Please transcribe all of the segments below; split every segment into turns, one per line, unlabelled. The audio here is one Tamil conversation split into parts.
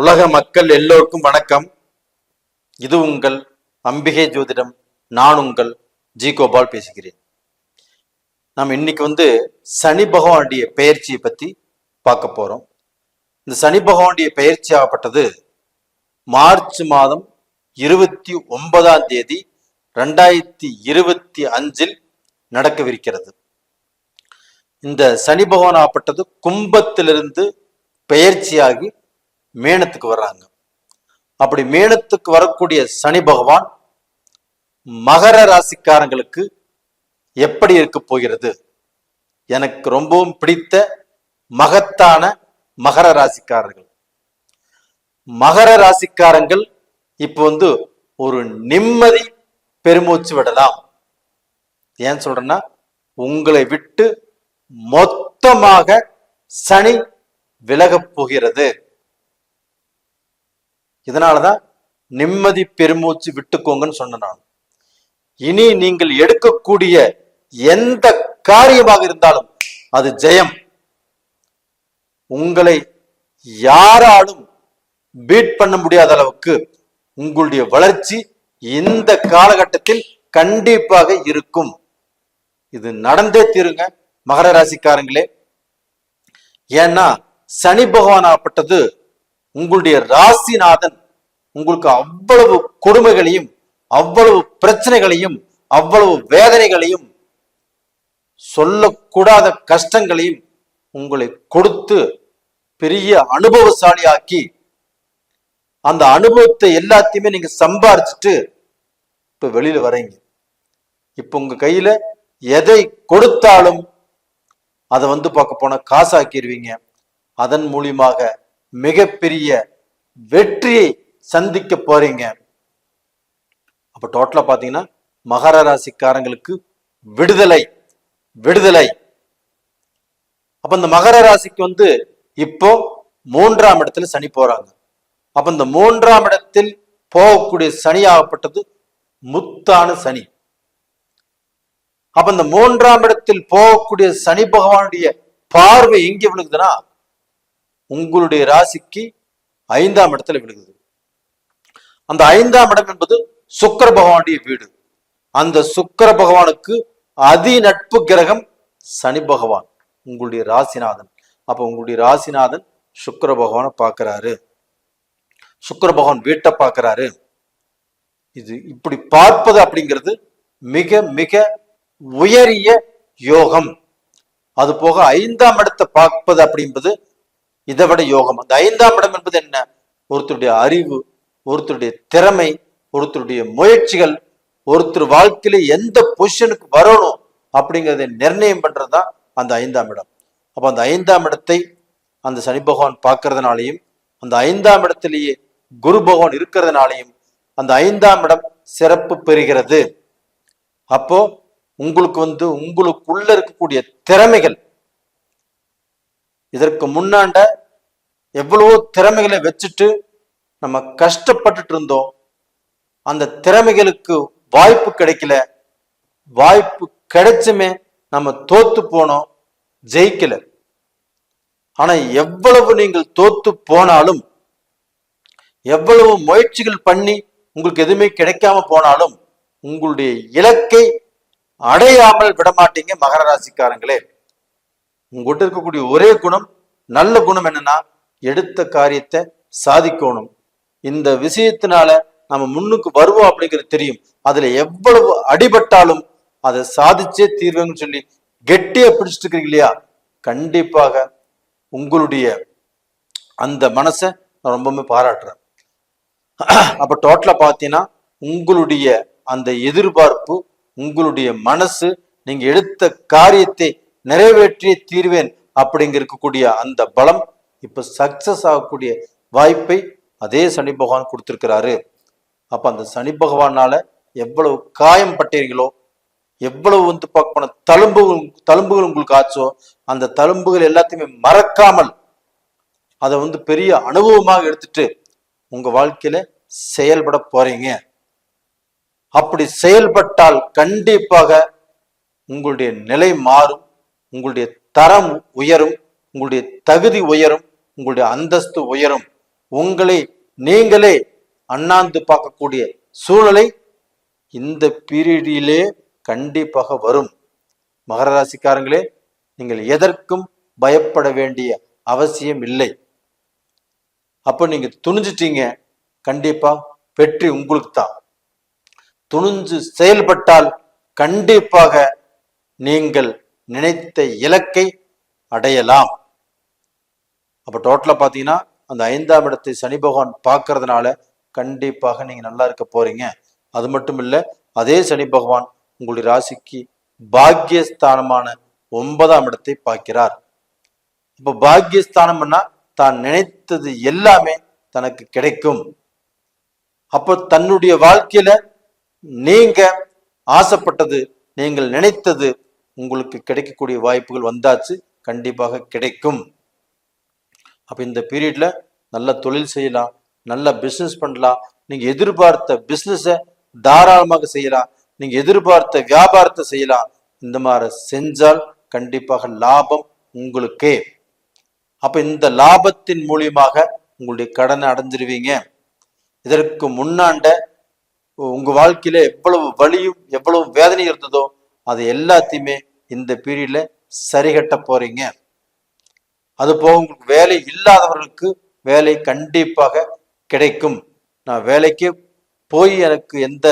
உலக மக்கள் எல்லோருக்கும் வணக்கம். இது உங்கள் அம்பிகை ஜோதிடம். நான் உங்கள் ஜி கோபால் பேசுகிறேன். நாம் இன்னைக்கு வந்து சனி பகவானுடைய பெயர்ச்சியை பத்தி பார்க்க போறோம். இந்த சனி பகவானுடைய பெயர்ச்சி ஆகப்பட்டது மார்ச் மாதம் இருபத்தி ஒன்பதாம் தேதி ரெண்டாயிரத்தி இருபத்தி அஞ்சில் நடக்கவிருக்கிறது. இந்த சனி பகவான் ஆகப்பட்டது கும்பத்திலிருந்து பெயர்ச்சியாகி மேனத்துக்கு வர்றாங்க. அப்படி மேனத்துக்கு வரக்கூடிய சனி பகவான் மகர ராசிக்காரங்களுக்கு எப்படி இருக்க போகிறது? எனக்கு ரொம்பவும் பிடித்த மகத்தான மகர ராசிக்காரர்கள். மகர ராசிக்காரங்கள் இப்போ வந்து ஒரு நிம்மதி பெருமூச்சு விடலாம். ஏன் சொல்றேன்னா உங்களை விட்டு மொத்தமாக சனி விலகப் போகிறது. இதனாலதான் நிம்மதி பெருமூச்சு விட்டுக்கோங்கன்னு சொன்னேன் நான். இனி நீங்கள் எடுக்கக்கூடிய எந்த காரியமாக இருந்தாலும் அது ஜெயம். உங்களை யாராலும் பீட் பண்ண முடியாத அளவுக்கு உங்களுடைய வளர்ச்சி இந்த காலகட்டத்தில் கண்டிப்பாக இருக்கும். இது நடந்தே தீருங்க மகர ராசிக்காரங்களே. ஏன்னா சனி பகவான் ஆப்பட்டது உங்களுடைய ராசிநாதன் உங்களுக்கு அவ்வளவு கொடுமைகளையும் அவ்வளவு பிரச்சனைகளையும் அவ்வளவு வேதனைகளையும் சொல்லக்கூடாத கஷ்டங்களையும் உங்களை கொடுத்து பெரிய அனுபவசாலி ஆக்கி அந்த அனுபவத்தை எல்லாத்தையுமே நீங்க சம்பாரிச்சுட்டு இப்ப வெளியில வரீங்க. இப்ப உங்க கையில எதை கொடுத்தாலும் அதை வந்து பார்க்க போனா காசாக்கிடுவீங்க அதன் மூலியமாக மிகப்பெரிய வெற்றியை சந்திக்க போறீங்க. அப்ப டோட்டலா பாத்தீங்கன்னா மகர ராசிக்காரங்களுக்கு விடுதலை விடுதலை. அப்ப இந்த மகர ராசிக்கு வந்து இப்போ மூன்றாம் இடத்துல சனி போறாங்க. அப்ப இந்த மூன்றாம் இடத்தில் போகக்கூடிய சனி ஆகப்பட்டது முத்தான சனி. அப்ப இந்த மூன்றாம் இடத்தில் போகக்கூடிய சனி பகவானுடைய பார்வை எங்க விழுகுதுன்னா உங்களுடைய ராசிக்கு ஐந்தாம் இடத்துல விழுகுது அந்த ஐந்தாம் இடம் என்பது சுக்கர பகவானுடைய வீடு. அந்த சுக்கர பகவானுக்கு அதி நட்பு கிரகம் சனி பகவான் உங்களுடைய ராசிநாதன். அப்ப உங்களுடைய ராசிநாதன் சுக்கர பகவானை பார்க்கிறாரு. சுக்கர பகவான் வீட்டை பார்க்கிறாரு. இது இப்படி பார்ப்பது அப்படிங்கிறது மிக மிக உயரிய யோகம். அது போக ஐந்தாம் இடத்தை பார்ப்பது அப்படின்பது இதை விட யோகம். அந்த ஐந்தாம் இடம் என்பது என்ன? ஒருத்தருடைய அறிவு ஒருத்தருடைய திறமை ஒருத்தருடைய முயற்சிகள் ஒருத்தர் வாழ்க்கையில எந்த பொசிஷனுக்கு வரணும் அப்படிங்கிறத நிர்ணயம் பண்றதுதான் அந்த ஐந்தாம் இடம். அப்ப அந்த ஐந்தாம் இடத்தை அந்த சனி பகவான் பார்க்கறதுனாலையும் அந்த ஐந்தாம் இடத்திலேயே குரு பகவான் இருக்கிறதுனாலையும் அந்த ஐந்தாம் இடம் சிறப்பு பெறுகிறது. அப்போ உங்களுக்கு வந்து உங்களுக்குள்ள இருக்கக்கூடிய திறமைகள் இதற்கு முன்னாண்ட எவ்வளவோ திறமைகளை வச்சுட்டு நம்ம கஷ்டப்பட்டுட்டு இருந்தோம். அந்த திறமைகளுக்கு வாய்ப்பு கிடைக்கல. வாய்ப்பு கிடைச்சுமே நம்ம தோத்து போனோம். ஜெயிக்கல. ஆனா எவ்வளவு நீங்கள் தோத்து போனாலும் எவ்வளவு முயற்சிகள் பண்ணி உங்களுக்கு எதுவுமே கிடைக்காம போனாலும் உங்களுடைய இலக்கை அடையாமல் விடமாட்டீங்க மகர ராசிக்காரங்களே. உங்ககிட்ட இருக்கக்கூடிய ஒரே குணம் நல்ல குணம் என்னன்னா எடுத்த காரியத்தை சாதிக்கணும். இந்த விஷயத்தினால நம்ம முன்னுக்கு வருவோம் அப்படிங்கிறது தெரியும். அதுல எவ்வளவு அடிபட்டாலும் அதை சாதிச்சே தீர்வுன்னு சொல்லி கெட்டியா பிடிச்சிட்டு இருக்கிறீங்க இல்லையா? கண்டிப்பாக உங்களுடைய அந்த மனசை நான் ரொம்பவுமே பாராட்டுறேன். அப்ப டோட்டலா பார்த்தீங்கன்னா உங்களுடைய அந்த எதிர்பார்ப்பு உங்களுடைய மனசு நீங்க எடுத்த காரியத்தை நிறைவேற்றி தீர்வேன் அப்படிங்க இருக்கக்கூடிய அந்த பலம் இப்ப சக்சஸ் ஆகக்கூடிய வாய்ப்பை அதே சனி பகவான் கொடுத்திருக்கிறாரு. அப்ப அந்த சனி பகவானால எவ்வளவு காயம் பட்டீர்களோ எவ்வளவு வந்து பார்க்க போன தழும்புகள் தழும்புகள் உங்களுக்கு ஆச்சோ அந்த தழும்புகள் எல்லாத்தையுமே மறக்காமல் அதை வந்து பெரிய அனுபவமாக எடுத்துட்டு உங்க வாழ்க்கையில செயல்பட போறீங்க. அப்படி செயல்பட்டால் கண்டிப்பாக உங்களுடைய நிலை மாறும். உங்களுடைய தரம் உயரும் உங்களுடைய தகுதி உயரும் உங்களுடைய அந்தஸ்து உயரும். உங்களை நீங்களே அண்ணாந்து பார்க்கக்கூடிய சூழலை இந்த பீரியடிலே கண்டிப்பாக வரும். மகர ராசிக்காரங்களே நீங்கள் எதற்கும் பயப்பட வேண்டிய அவசியம் இல்லை. அப்போ நீங்க துணிஞ்சிட்டீங்க கண்டிப்பா வெற்றி உங்களுக்கு தான். துணிஞ்சு செயல்பட்டால் கண்டிப்பாக நீங்கள் நினைத்த இலக்கை அடையலாம். அப்போ டோட்டலா பார்த்தீங்கன்னா அந்த ஐந்தாம் இடத்தை சனி பகவான் பார்க்கறதுனால கண்டிப்பாக நீங்க நல்லா இருக்க போறீங்க. அது மட்டும் இல்ல அதே சனி பகவான் உங்களுடைய ராசிக்கு பாக்கியஸ்தானமான ஒன்பதாம் இடத்தை பார்க்கிறார். இப்போ பாக்கியஸ்தானம்னா தான் நினைத்தது எல்லாமே தனக்கு கிடைக்கும். அப்போ தன்னுடைய வாழ்க்கையில நீங்க ஆசைப்பட்டது நீங்கள் நினைத்தது உங்களுக்கு கிடைக்கக்கூடிய வாய்ப்புகள் வந்தாச்சு கண்டிப்பாக கிடைக்கும். அப்ப இந்த பீரியட்ல நல்ல தொழில் செய்யலாம் நல்ல பிசினஸ் பண்ணலாம். நீங்க எதிர்பார்த்த பிஸ்னஸை தாராளமாக செய்யலாம் நீங்க எதிர்பார்த்த வியாபாரத்தை செய்யலாம். இந்த மாதிரி செஞ்சால் கண்டிப்பாக லாபம் உங்களுக்கே. அப்ப இந்த லாபத்தின் மூலியமாக உங்களுடைய கடனை அடைஞ்சிருவீங்க. இதற்கு முன்னாண்ட உங்க வாழ்க்கையில எவ்வளவு வலியும் எவ்வளவு வேதனை இருந்ததோ அது எல்லாத்தையுமே இந்த பீரியடில் சரிகட்ட போறீங்க. அது போக உங்களுக்கு வேலை இல்லாதவர்களுக்கு வேலை கண்டிப்பாக கிடைக்கும். நான் வேலைக்கு போய் எனக்கு எந்த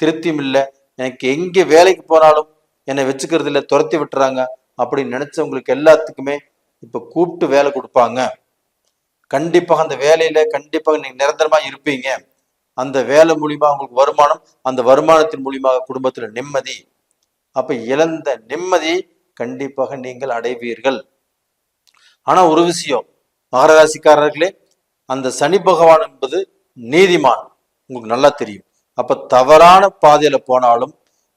திருப்தியும் இல்லை. எனக்கு எங்கே வேலைக்கு போனாலும் என்னை வச்சுக்கிறது இல்லை துரத்தி விட்டுறாங்க அப்படின்னு நினைச்சவங்களுக்கு எல்லாத்துக்குமே இப்போ கூப்பிட்டு வேலை கொடுப்பாங்க. கண்டிப்பாக அந்த வேலையில கண்டிப்பாக நீங்க நிரந்தரமா இருப்பீங்க. அந்த வேலை மூலியமா உங்களுக்கு வருமானம் அந்த வருமானத்தின் மூலியமாக குடும்பத்துல நிம்மதி அப்ப இழந்த நிம்மதியை கண்டிப்பாக நீங்கள் அடைவீர்கள். ஆனா ஒரு விஷயம். மகராசிக்காரர்களே அந்த சனி பகவான் என்பது நீதிமான். உங்களுக்கு நல்லா தெரியும். அப்ப தவறான பாதையில போனாலும்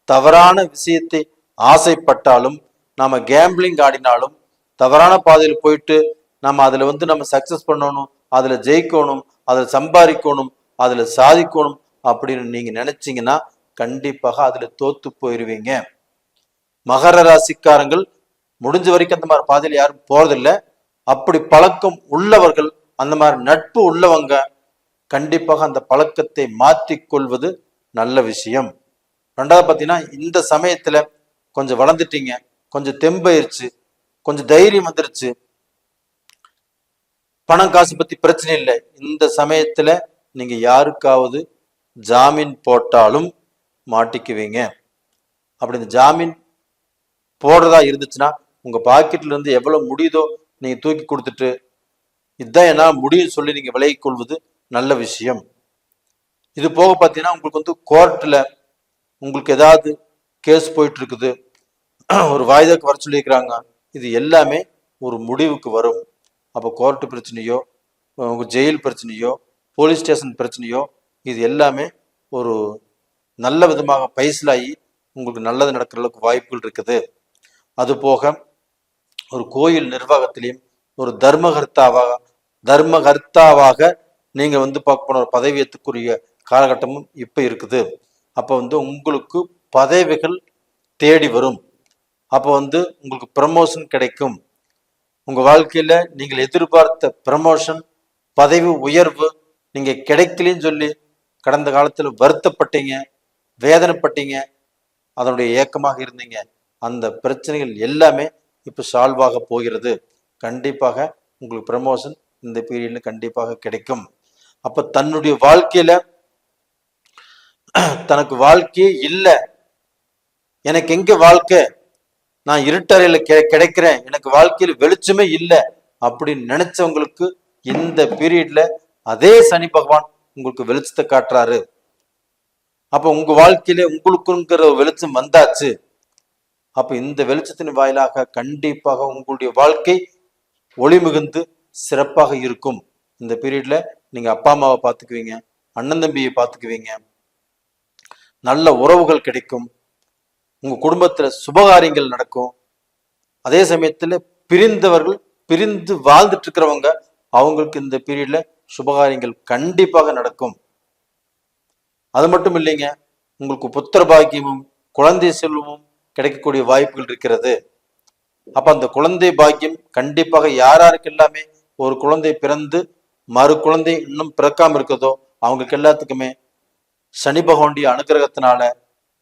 தவறான விஷயத்தை ஆசைப்பட்டாலும் நாம கேம்பிளிங் ஆடினாலும் தவறான பாதையில் போயிட்டு நம்ம அதுல வந்து நம்ம சக்சஸ் பண்ணணும் அதுல ஜெயிக்கணும் அதுல சம்பாதிக்கணும் அதுல சாதிக்கணும் அப்படின்னு நீங்க நினைச்சீங்கன்னா கண்டிப்பாக அதுல தோத்து போயிருவீங்க. மகர ராசிக்காரங்கள் முடிஞ்ச வரைக்கும் அந்த மாதிரி பாதையில் யாரும் போறதில்லை. அப்படி பழக்கம் உள்ளவர்கள் அந்த மாதிரி நட்பு உள்ளவங்க கண்டிப்பாக அந்த பழக்கத்தை மாற்றிக்கொள்வது நல்ல விஷயம். ரெண்டாவது பார்த்தீங்கன்னா இந்த சமயத்துல கொஞ்சம் வளர்ந்துட்டீங்க. கொஞ்சம் தெம்பாயிருச்சு. கொஞ்சம் தைரியம் வந்துருச்சு. பணம் காசு பத்தி பிரச்சனை இல்லை. இந்த சமயத்துல நீங்க யாருக்காவது ஜாமீன் போட்டாலும் மாட்டிக்குவீங்க. அப்படி இந்த ஜாமீன் போடுறதா இருந்துச்சுன்னா உங்க பாக்கெட்ல இருந்து எவ்வளவு முடியுதோ நீங்க தூக்கி கொடுத்துட்டு இதுதான் என்ன முடியும் சொல்லி நீங்க விலகிக் கொள்வது நல்ல விஷயம். இது போக பார்த்தீங்கன்னா உங்களுக்கு வந்து கோர்ட்டில் உங்களுக்கு ஏதாவது கேஸ் போயிட்டு இருக்குது ஒரு வாய்தாக்கு வர சொல்லியிருக்கிறாங்க. இது எல்லாமே ஒரு முடிவுக்கு வரும். அப்போ கோர்ட்டு பிரச்சனையோ உங்கள் ஜெயில் பிரச்சனையோ போலீஸ் ஸ்டேஷன் பிரச்சனையோ இது எல்லாமே ஒரு நல்ல விதமாக பைசலாகி உங்களுக்கு நல்லது நடக்கிற அளவுக்கு வாய்ப்புகள் இருக்குது. அது போக ஒரு கோயில் நிர்வாகத்திலையும் ஒரு தர்மகர்த்தாவாக தர்மகர்த்தாவாக நீங்கள் வந்து பார்க்க போன ஒரு பதவியத்துக்குரிய காலகட்டமும் இப்போ இருக்குது. அப்போ வந்து உங்களுக்கு பதவிகள் தேடி வரும். அப்போ வந்து உங்களுக்கு ப்ரமோஷன் கிடைக்கும். உங்கள் வாழ்க்கையில் நீங்கள் எதிர்பார்த்த ப்ரமோஷன் பதவி உயர்வு நீங்கள் கிடைக்கலன்னு சொல்லி கடந்த காலத்தில் வருத்தப்பட்டீங்க வேதனைப்பட்டீங்க அதனுடைய ஏக்கமாக இருந்தீங்க. அந்த பிரச்சனைகள் எல்லாமே இப்போ சால்வ் ஆக போகிறது. கண்டிப்பாக உங்களுக்கு ப்ரமோஷன் இந்த பீரியட்ல கண்டிப்பாக கிடைக்கும். அப்ப தன்னுடைய வாழ்க்கையில தனக்கு வாழ்க்கையே இல்லை. எனக்கு எங்க வாழ்க்கை? நான் இருட்டறையில கெ- கிடைக்கிறேன். எனக்கு வாழ்க்கையில வெளிச்சமே இல்லை அப்படின்னு நினைச்சவங்களுக்கு இந்த பீரியட்ல அதே சனி பகவான் உங்களுக்கு வெளிச்சத்தை காட்டுறாரு. அப்ப உங்க வாழ்க்கையில உங்களுக்குங்கிற வெளிச்சம் வந்தாச்சு. அப்ப இந்த வெளிச்சத்தின் வாயிலாக கண்டிப்பாக உங்களுடைய வாழ்க்கை ஒளி மிகுந்து சிறப்பாக இருக்கும். இந்த பீரியட்ல நீங்க அப்பா அம்மாவை பார்த்துக்குவீங்க அண்ணன் தம்பியை பார்த்துக்குவீங்க. நல்ல உறவுகள் கிடைக்கும். உங்க குடும்பத்துல சுபகாரியங்கள் நடக்கும். அதே சமயத்துல பிரிந்தவர்கள் பிரிந்து வாழ்ந்துட்டு இருக்கிறவங்க அவங்களுக்கு இந்த பீரியட்ல சுபகாரியங்கள் கண்டிப்பாக நடக்கும். அது மட்டும் இல்லைங்க உங்களுக்கு புத்திர பாக்கியமும் குழந்தை செல்வமும் கிடைக்கக்கூடிய வாய்ப்புகள் இருக்கிறது. அப்ப அந்த குழந்தை பாக்கியம் கண்டிப்பாக யார் யாருக்கு எல்லாமே ஒரு குழந்தை பிறந்து மறு குழந்தை இன்னும் பிறக்காம இருக்கிறதோ அவங்களுக்கு எல்லாத்துக்குமே சனி பகவானுடைய அனுகிரகத்தினால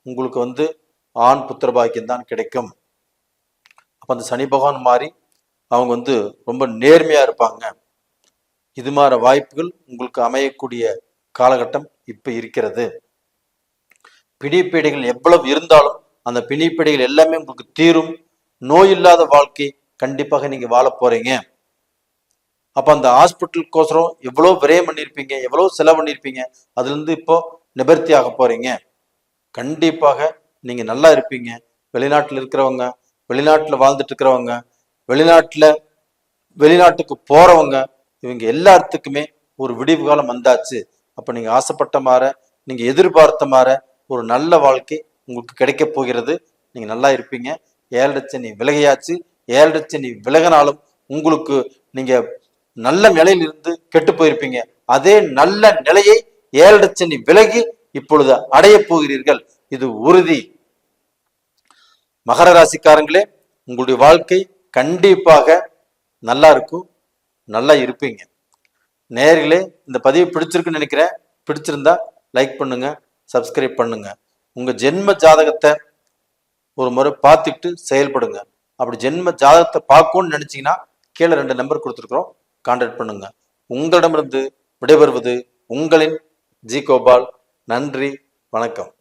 உங்களுக்கு வந்து ஆண் புத்திர பாக்கியம் தான் கிடைக்கும். அப்ப அந்த சனி பகவான் மாதிரி அவங்க வந்து ரொம்ப நேர்மையா இருப்பாங்க. இது மாதிரி வாய்ப்புகள் உங்களுக்கு அமையக்கூடிய காலகட்டம் இப்ப இருக்கிறது. பிடிப்பீடைகள் எவ்வளவு இருந்தாலும் அந்த பிணிப்படைகள் எல்லாமே உங்களுக்கு தீரும். நோய் இல்லாத வாழ்க்கை கண்டிப்பாக நீங்க வாழ போறீங்க. அப்ப அந்த ஹாஸ்பிட்டலுக்கோசரம் எவ்வளவு விரயம் பண்ணியிருப்பீங்க எவ்வளவு செலவு பண்ணியிருப்பீங்க அதுல இருந்து இப்போ நிவர்த்தி ஆக போறீங்க. கண்டிப்பாக நீங்க நல்லா இருப்பீங்க. வெளிநாட்டில் இருக்கிறவங்க வெளிநாட்டில் வாழ்ந்துட்டு இருக்கிறவங்க வெளிநாட்டில் வெளிநாட்டுக்கு போறவங்க இவங்க எல்லாத்துக்குமே ஒரு விடிவு காலம் வந்தாச்சு. அப்ப நீங்க ஆசைப்பட்ட மாற நீங்க எதிர்பார்த்த மாற ஒரு நல்ல வாழ்க்கை உங்களுக்கு கிடைக்க போகிறது. நீங்க நல்லா இருப்பீங்க. ஏழரை சனி விலகையாச்சு. ஏழரை சனி விலகினாலும் உங்களுக்கு நீங்க நல்ல நிலையிலிருந்து கெட்டு போயிருப்பீங்க. அதே நல்ல நிலையை ஏழரை சனி விலகி இப்பொழுது அடைய போகிறீர்கள். இது உறுதி. மகர ராசிக்காரங்களே உங்களுடைய வாழ்க்கை கண்டிப்பாக நல்லா இருக்கும். நல்லா இருப்பீங்க. நேர்களே இந்த பதிவு பிடிச்சிருக்குன்னு நினைக்கிறேன். பிடிச்சிருந்தா லைக் பண்ணுங்க சப்ஸ்கிரைப் பண்ணுங்க. உங்க ஜென்ம ஜாதகத்தை ஒரு முறை பார்த்துட்டு செயல்படுங்க. அப்படி ஜென்ம ஜாதகத்தை பார்க்கணும்னு நினைச்சீங்கன்னா கீழே ரெண்டு நம்பர் கொடுத்துருக்குறோம். கான்டாக்ட் பண்ணுங்க. உங்களிடமிருந்து விடைபெறுவது உங்களின் ஜி கோபால். நன்றி. வணக்கம்.